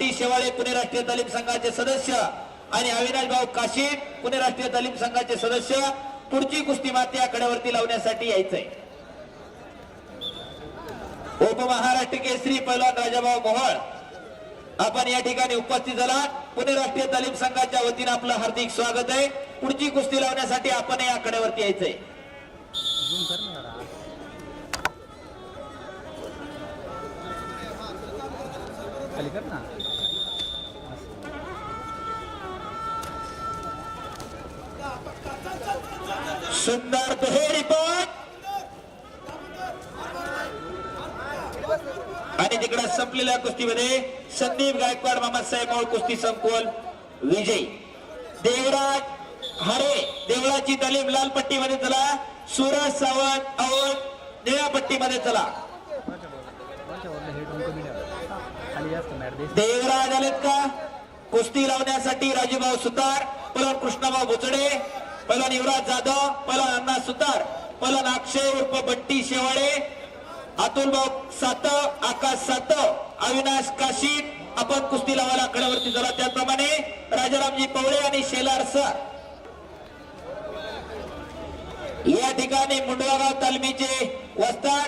शेवाळे पुणे राष्ट्रीय तालीम संघाचे सदस्य आणि अविनाश भाऊ काशी पुणे राष्ट्रीय तालीम संघाचे सदस्य पुढची कुस्ती माती आकड्यावरती लावण्यासाठी यायचंय. उपमहाराष्ट्र केसरी पैलवान राजाभाऊ मोहळ. आपण या ठिकाणी उपस्थित झाला पुणे राष्ट्रीय तालीम संघाच्या वतीनं आपलं हार्दिक स्वागत आहे. पुढची कुस्ती लावण्यासाठी आपण या आकड्यावरती यायचंय. खाली कर ना. सुंदर दुहेरी पण आणि तिकडे संपलेल्या कुस्तीमध्ये संदीप गायकवाड मामासाहेब मोळ कुस्ती संकुल विजय. देवराज हरे देवळाची तालीम लाल पट्टीमध्ये चला. सुरज सावंत अवध निळ्या पट्टीमध्ये चला. देवराज आलेत का कुस्ती लावण्यासाठी राजूभाऊ सुतार पलवान कृष्णाभाऊ भुचडे पलवान युवराज जाधव पलवान अण्णा सुतार पलवान अक्षय उर्फ बट्टी शेवाळे अतुलभाऊ सातव आकाश सातव अविनाश काशी आपण कुस्ती लावायला कडावरती झाला त्याचप्रमाणे राजारामजी पवळे आणि शेलार सर. या ठिकाणी मुंडवागाव तालमीचे वस्ताद